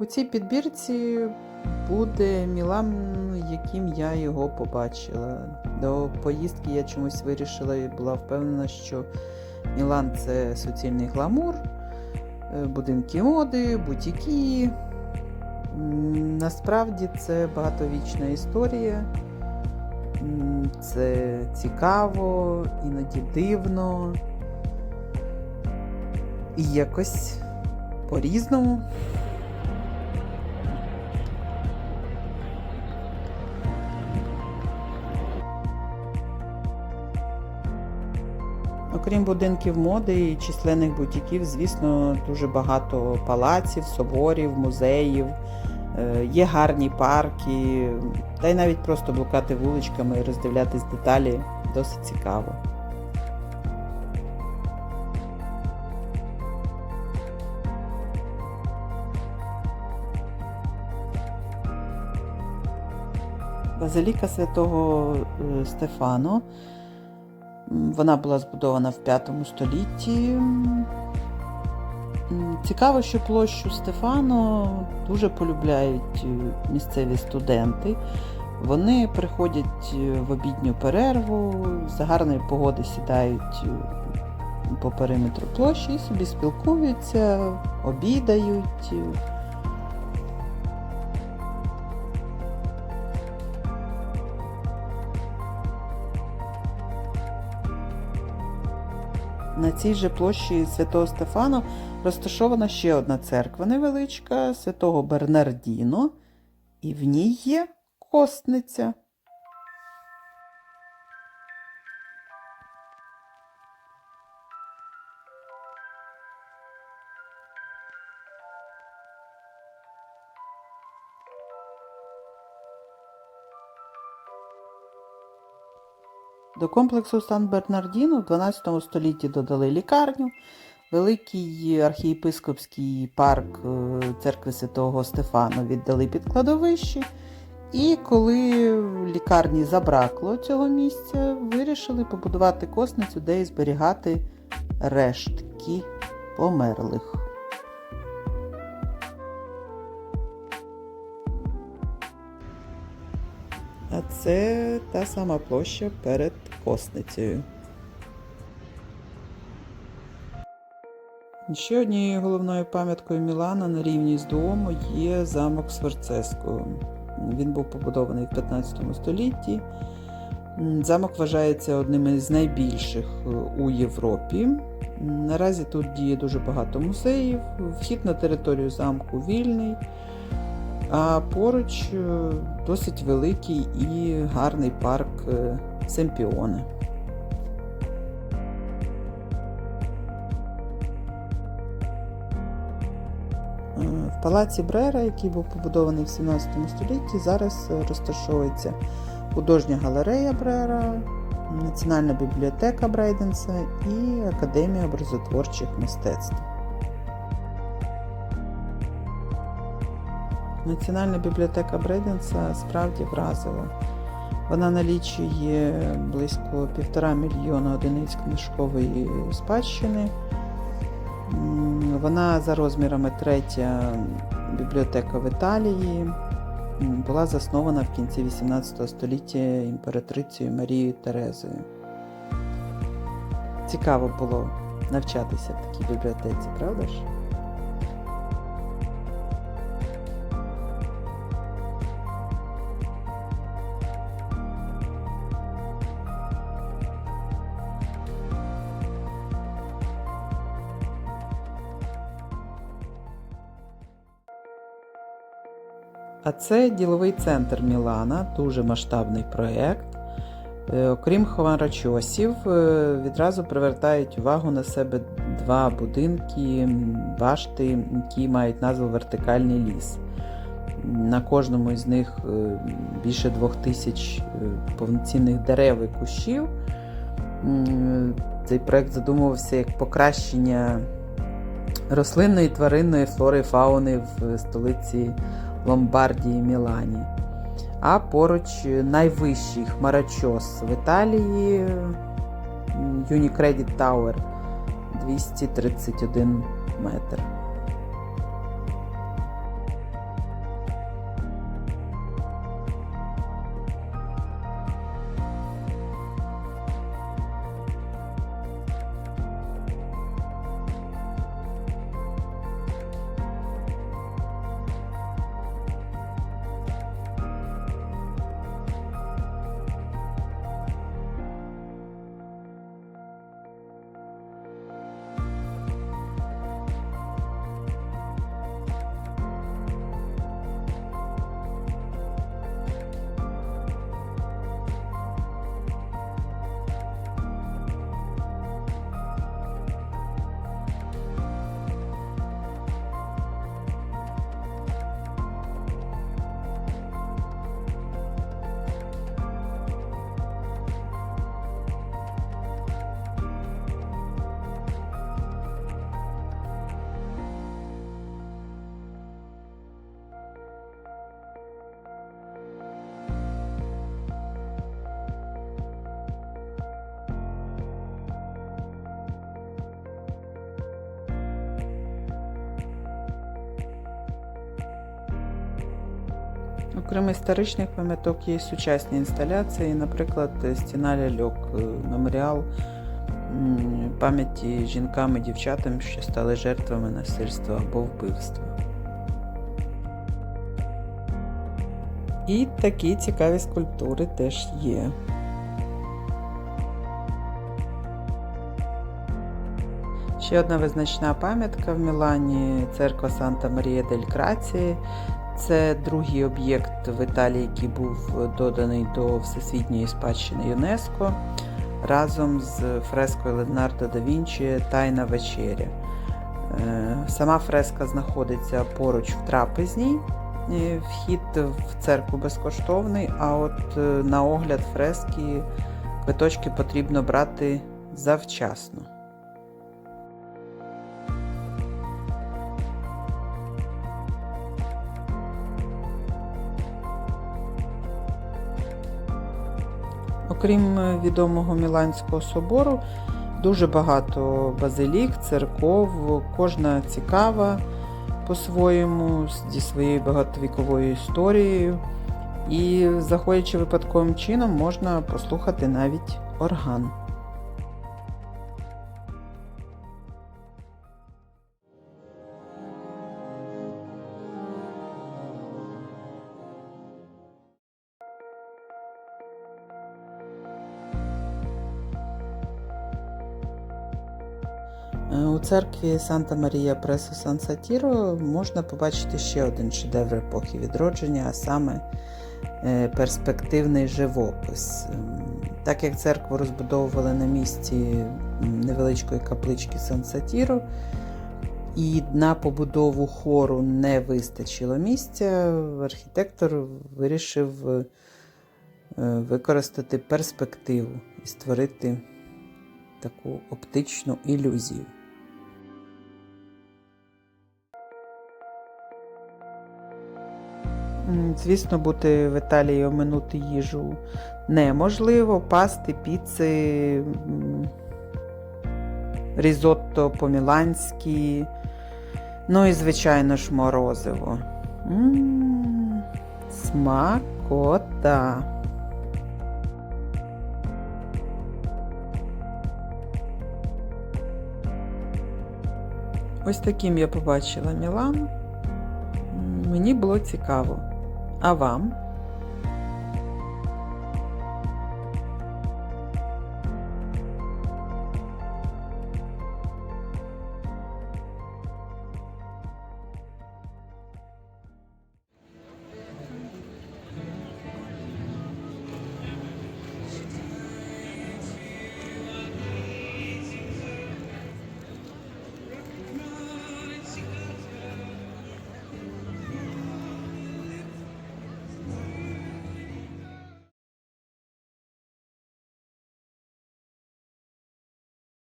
У цій підбірці буде Мілан, яким я його побачила. До поїздки я чомусь вирішила і була впевнена, що Мілан це суцільний гламур, е, будинки моди, бутіки. Насправді це багатовічна історія. Це цікаво, іноді дивно. І якось по-різному. Окрім будинків моди і численних бутіків, звісно, дуже багато палаців, соборів, музеїв, е, є гарні парки, та й навіть просто блукати вуличками і роздивлятись деталі досить цікаво. Базиліка святого е, Стефано. Вона була збудована в 5 столітті. Цікаво, що площу Стефано дуже полюбляють е, місцеві студенти. Вони приходять е, в обідню перерву, за гарної погоди сідають е, по периметру площі і собі спілкуються, обідають. На цій же площі Святого Стефана розташована ще одна церква невеличка святого Бернардіно, і в ній є костниця. До комплексу Сан Бернардіно в 12 столітті додали лікарню, великий архієпископський парк е, церкви Святого Стефана віддали під кладовище. І коли лікарні забракло цього місця, вирішили побудувати косницю, де і зберігати рештки померлих. А це та сама площа перед косницею. Ще однією головною пам'яткою Мілана на рівні з Дуомо є замок Сверцеско. Він був побудований в 15 столітті. Замок вважається одним із найбільших у Європі. Наразі тут діє дуже багато музеїв. Вхід на територію замку вільний. А поруч е, досить великий і гарний парк е, Семпіоне. Е, В палаці Брера, який був побудований в 17 столітті, зараз розташовується художня галерея Брера, Національна бібліотека Брейденса і Академія образотворчих мистецтв. Національна бібліотека Брейденса справді вразила. Вона налічує близько півтора мільйона одиниць книжкової спадщини. Вона за розмірами третя бібліотека в Італії. Була заснована в кінці 18 століття імператрицею Марією Терезою. Цікаво було навчатися в такій бібліотеці, правда ж? А це діловий центр Мілана, дуже масштабний проєкт. Е, Окрім хмарочосів, е, відразу привертають увагу на себе два будинки, башти, які мають назву Вертикальний ліс. На кожному із них е, більше двох тисяч повноцінних дерев і кущів. Цей проєкт задумувався як покращення рослинної, тваринної флори фауни в столиці Ломбардії Мілані. А поруч найвищий хмарочос в Італії Unicredit Tower 231 метр. Окрім історичних пам'яток є сучасні інсталяції, наприклад, стіна ляльок, е, меморіал пам'яті жінкам і дівчатам, що стали жертвами насильства або вбивства. І такі цікаві скульптури теж є. Ще одна визначна пам'ятка в Мілані церква Санта Марія дель Краці. Це другий об'єкт в Італії, який був доданий до Всесвітньої спадщини ЮНЕСКО разом з фрескою Леонардо да Вінчі Тайна вечеря. Е, Сама фреска знаходиться поруч в трапезній. Е, Вхід в церкву безкоштовний, а от е, на огляд фрески квиточки потрібно брати завчасно. Окрім е, відомого Міланського собору, дуже багато базилік, церков, кожна цікава по-своєму, зі своєю багатовіковою історією. І, заходячи випадковим чином, можна послухати навіть орган. У церкві Санта Марія Пресо Сан Сатіро можна побачити ще один шедевр епохи відродження, а саме е, перспективний живопис. Ем, Так як церкву розбудовували на місці невеличкої каплички Сан Сатіро, і на побудову хору не вистачило місця, архітектор вирішив е, використати перспективу і створити таку оптичну ілюзію. Звісно, бути в Італії оминути їжу неможливо. Пасти, піци, м, різотто по-міланськи, ну і, звичайно ж, морозиво. М, Смакота. Ось таким я побачила Мілан. Мені було цікаво. А вам?